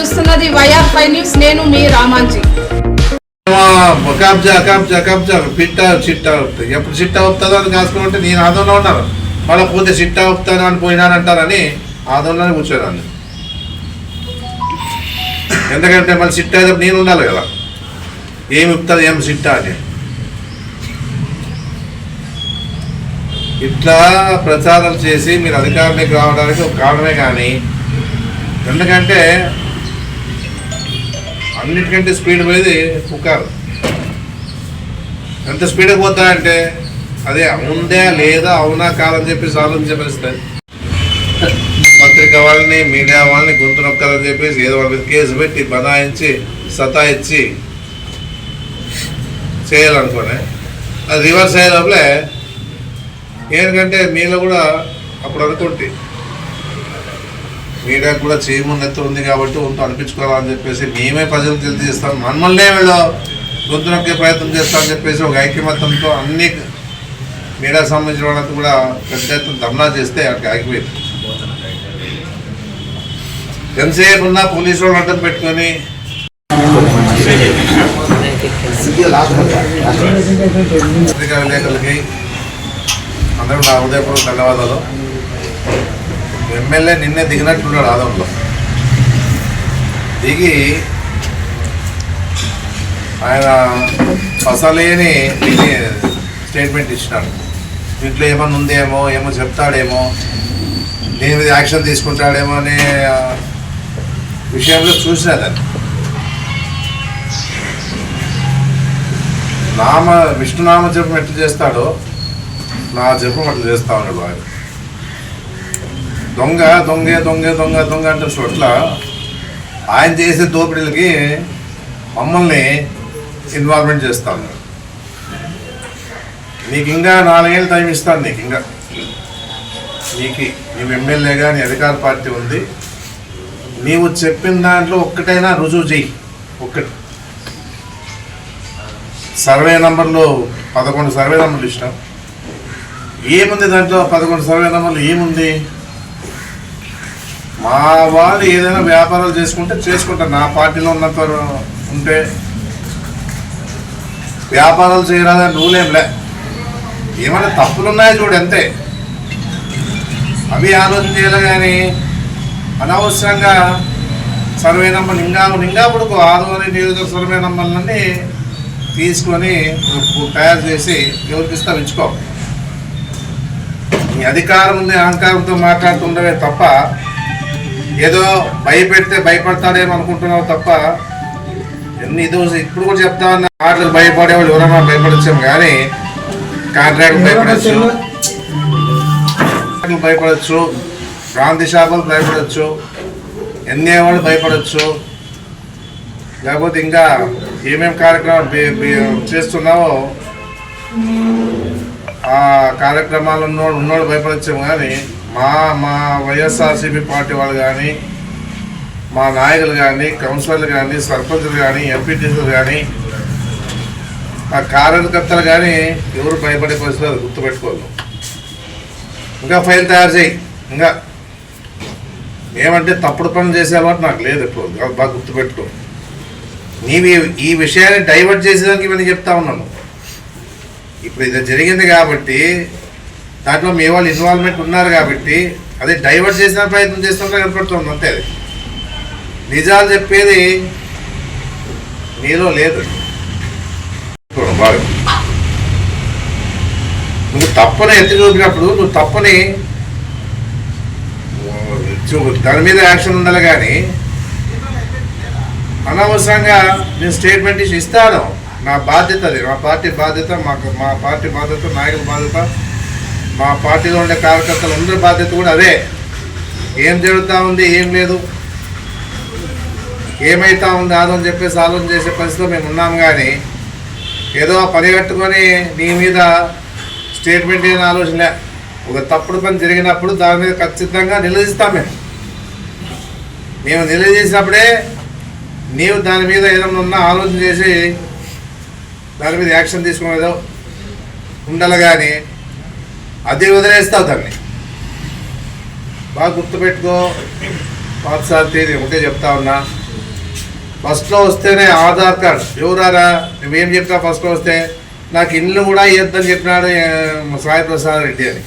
చూస్తున్నది YR five news నేను మీ రామాంజీ. కబ్జా కబ్జా కబ్జా. పిట్ట చిట్ట అవుతుంది. ఎప్పుడు చిట్ట అవుతుందో అని కాసుకుంటే నేను ఆదంలో ఉన్నాను. మళ్ళీ పోతే చిట్ట అవుతాను అని పోయినానంటారని ఆదంలోనే కూర్చోదాన్ని ఎందుకంటే మళ్ళీ చిట్ట అయితే నేను ఉండాలి కదా. ఏమి ఇస్తుంది ఏం చిట్ట అని. ఇట్లా ప్రచారం చేసి మీరు అధికారంలోకి రావడానికి ఒక కారణమే కానీ ఎందుకంటే అన్నిటికంటే స్పీడ్ పోయేది పుకారు ఎంత స్పీడ్ పోతాయంటే అదే ఉందా లేదా అవునా కాదని చెప్పేసి ఆలోచించే పరిస్థితి. పత్రిక వాళ్ళని మీడియా వాళ్ళని గొంతు నొక్కాలని చెప్పేసి ఏదో వాళ్ళ మీద కేసు పెట్టి బనాయించి సతాయించి చేయాలనుకోనే. అది రివర్స్ అయ్యేటప్పుడే ఏంటంటే మీలో కూడా అప్పుడు అనుకుంటే. మీడియాకు కూడా చేయమున్నెత్తు ఉంది కాబట్టి వంతు అనిపించుకోవాలని చెప్పేసి మేమే ప్రజలకు తెలియజేస్తాం. మమ్మల్నే వీళ్ళు గొంతు నొక్కే ప్రయత్నం చేస్తామని చెప్పేసి ఒక ఐక్యమత్యంతో అన్ని మీడియా సంబంధించిన వాళ్ళంతా కూడా పెద్ద ఎత్తున ధర్నా చేస్తే అక్కడికి ఆగిపోయింది. ఎంతసేపు ఉన్నా పోలీసు వాళ్ళు అడ్డం పెట్టుకొని పత్రికా విలేకరులకి అందరూ నా హృదయపూర్వక ధన్యవాదాలు. ఎమ్మెల్యే నిన్నే దిగినట్టున్నాడు ఆదంలో. దిగి ఆయన పసలేని స్టేట్మెంట్ ఇచ్చినాడు. ఇంట్లో ఏమన్నా ఉందేమో ఏమో చెప్తాడేమో దీని మీద యాక్షన్ తీసుకుంటాడేమో అనే విషయంలో చూసినా దాన్ని. నామ విష్ణునామ జపం ఎట్లా చేస్తాడో నా జపం అట్లా చేస్తా ఉన్నాడు ఆయన. దొంగ దొంగ దొంగ దొంగ దొంగ అంటే చోట్ల ఆయన చేసే దోపిడీలకి మమ్మల్ని ఇన్వాల్వ్మెంట్ చేస్తాను నీకు ఇంకా నాలుగేళ్ళు టైం ఇస్తాను నీకు ఇంకా. నీకు నీవు ఎమ్మెల్యేగా నీ అధికార పార్టీ ఉంది. నీవు చెప్పిన దాంట్లో ఒక్కటైనా రుజువు చెయ్యి. ఒక్కటి. సర్వే నంబర్లో పదకొండు సర్వే నంబర్లు ఇష్టం. ఏముంది దాంట్లో పదకొండు సర్వే నంబర్లు? ఏముంది? మా వాళ్ళు ఏదైనా వ్యాపారాలు చేసుకుంటే చేసుకుంటారు. నా పార్టీలో ఉన్నంత ఉంటే వ్యాపారాలు చేయరాదని రూల్ ఏమైనా తప్పులు ఉన్నాయో చూడు అంతే. అవి ఆలోచన చేయాలి కానీ అనవసరంగా సర్వే నంబర్ ఇంకా ఇంకా ఇప్పుడు నియోజక సర్వే నంబర్లన్నీ తీసుకొని తయారు చేసి ఎవరికి ఇస్తాం ఇచ్చుకో నీ అధికారం ఉంది అహంకారంతో మాట్లాడుతుండవే తప్ప ఏదో భయపెడితే భయపడతాడేమో అనుకుంటున్నావు తప్ప ఎన్ని ఇది ఇప్పుడు కూడా చెప్తా ఉన్నా. మాటలు భయపడేవాళ్ళు ఎవరైనా భయపడచ్చాము కానీ కాంట్రాక్ట్ భయపడచ్చు. భయపడచ్చు. గాంధీ షాపులు భయపడచ్చు. ఎన్ని వాళ్ళు భయపడచ్చు. లేకపోతే ఇంకా ఏమేం కార్యక్రమాలు చేస్తున్నావో ఆ కార్యక్రమాలు ఉన్నోడు ఉన్నోడు భయపడచ్చాము కానీ మా మా వైఎస్ఆర్సీపీ పార్టీ వాళ్ళు కానీ మా నాయకులు కానీ కౌన్సిలర్లు కానీ సర్పంచులు కానీ ఎంపీటీసీలు కానీ ఆ కార్యకర్తలు కానీ ఎవరు భయపడే పరిస్థితి అది గుర్తుపెట్టుకోవాలి. ఇంకా ఫైల్ తయారు చేయి. ఇంకా ఏమంటే తప్పుడు పనులు చేసే అలవాటు నాకు లేదు ఎప్పుడు. అది బాగా గుర్తుపెట్టుకో. నీవి ఈ విషయాన్ని డైవర్ట్ చేసేదానికి ఇవన్నీ చెప్తా ఉన్నాను. ఇప్పుడు ఇది జరిగింది కాబట్టి దాంట్లో మీ వాళ్ళు ఇన్వాల్వ్మెంట్ ఉన్నారు కాబట్టి అదే డైవర్ట్ చేసిన ప్రయత్నం చేస్తుంటే కనపడుతుంది అంతే అది. నిజాలు చెప్పేది నీలో లేదు. బాగా నువ్వు తప్పని ఎత్తి చూపినప్పుడు నువ్వు తప్పని చూ- దాని మీద యాక్షన్ ఉండాలి కానీ అనవసరంగా నేను స్టేట్మెంట్ ఇచ్చి ఇస్తాను. నా బాధ్యత అది. మా పార్టీ బాధ్యత మాకు మా పార్టీ బాధ్యత నాయకుల బాధ్యత. మా పార్టీలో ఉండే కార్యకర్తలు అందరి బాధ్యత కూడా అదే. ఏం జరుగుతూ ఉంది ఏం లేదు. ఏమైతా ఉంది ఆదని చెప్పేసి ఆలోచన చేసే పరిస్థితిలో మేము ఉన్నాం కానీ ఏదో పని కట్టుకొని నీ మీద స్టేట్మెంట్ అయిన ఆలోచన. ఒక తప్పుడు పని జరిగినప్పుడు దాని మీద ఖచ్చితంగా నిలదీస్తాం మేము. మేము నిలదీసినప్పుడే నీవు దాని మీద ఏదైనా ఉన్నా ఆలోచన చేసి దాని మీద యాక్షన్ తీసుకునేదో ఉండాలి కానీ అది వదిలేస్తావు దాన్ని బాగా గుర్తుపెట్టుకో. పాతసారి తేదీ ఒకటే చెప్తా ఉన్నా. ఫస్ట్లో వస్తేనే ఆధార్ కార్డ్. ఎవరారా? నువ్వేం చెప్తావు ఫస్ట్లో వస్తే నాకు ఇల్లు కూడా ఇవ్వద్దని చెప్పినాడు ఏ, సాయి ప్రసాద్ రెడ్డి అని.